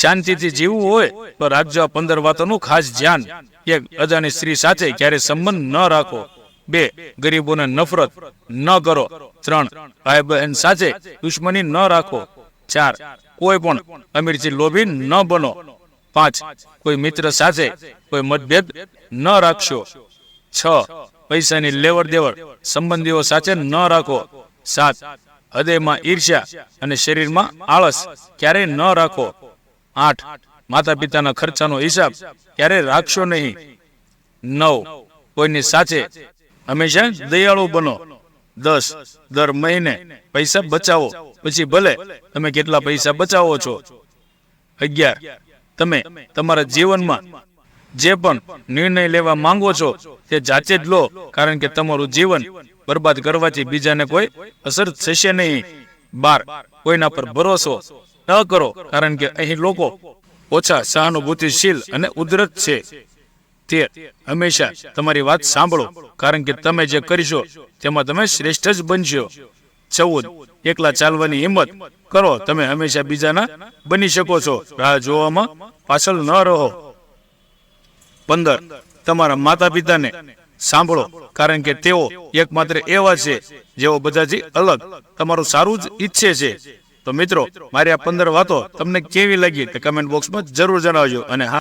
શાંતિથી જીવવું હોય, તો રાખજો આ પંદર વાતોનું ખાસ ધ્યાન. એક અજાણી સ્ત્રી સાથે ક્યારે સંબંધ ન રાખો. બે, ગરીબોને નફરત ન કરો. ત્રણ ભાઈ બહેન સાથે દુશ્મની ન રાખો. ચાર, કોઈ પણ અમીરથી લોભી ન બનો. પાંચ, કોઈ મિત્ર સાથે કોઈ મતભેદ ન રાખશો. છ, પૈસાની લેવડ દેવડ સંબંધીઓ સાથે ન રાખો. સાત, હૃદયમાં ઈર્ષ્યા અને શરીરમાં આળસ ક્યારેય ન રાખો. આઠ. માતા પિતાના ખર્ચાનો હિસાબ ક્યારે રાખશો નહીં? નવ. કોઈની સાથે હંમેશા દયાળુ બનો. દસ. દર મહિને પૈસા બચાવો. પછી ભલે તમે કેટલા પૈસા બચાવો છો. અગિયાર. તમે તમારા જીવનમાં જે પણ નિર્ણય લેવા માંગો છો તે જાતે જ લો, કારણ કે તમારું જીવન બરબાદ કરવાથી બીજાને કોઈ અસર થશે નહીં. બાર. કોઈના પર ભરોસો ન કરો, કારણ કે અહીં લોકો ઓછા સહાનુભૂતિશીલ અને ઉદ્ધત છે. તે હંમેશા તમારી વાત સાંભળો, કારણ કે તમે જે કરશો, તેમાં તમે શ્રેષ્ઠ જ બનશો. ચૌદ, એકલા ચાલવાની હિંમત કરો, તમે હંમેશા બીજાના બની શકો છો. રાહ જોવામાં પાછળ ન રહો. પંદર, તમારા માતા પિતાને સાંભળો, કારણ કે તેઓ એકમાત્ર એવા છે જેઓ બધાથી અલગ, તમારું સારું જ ઈચ્છે છે. તો મિત્રો, મારી આ પંદર વાતો તમને કેવી લાગી તે કમેન્ટ બોક્સમાં જરૂર જણાવજો અને હા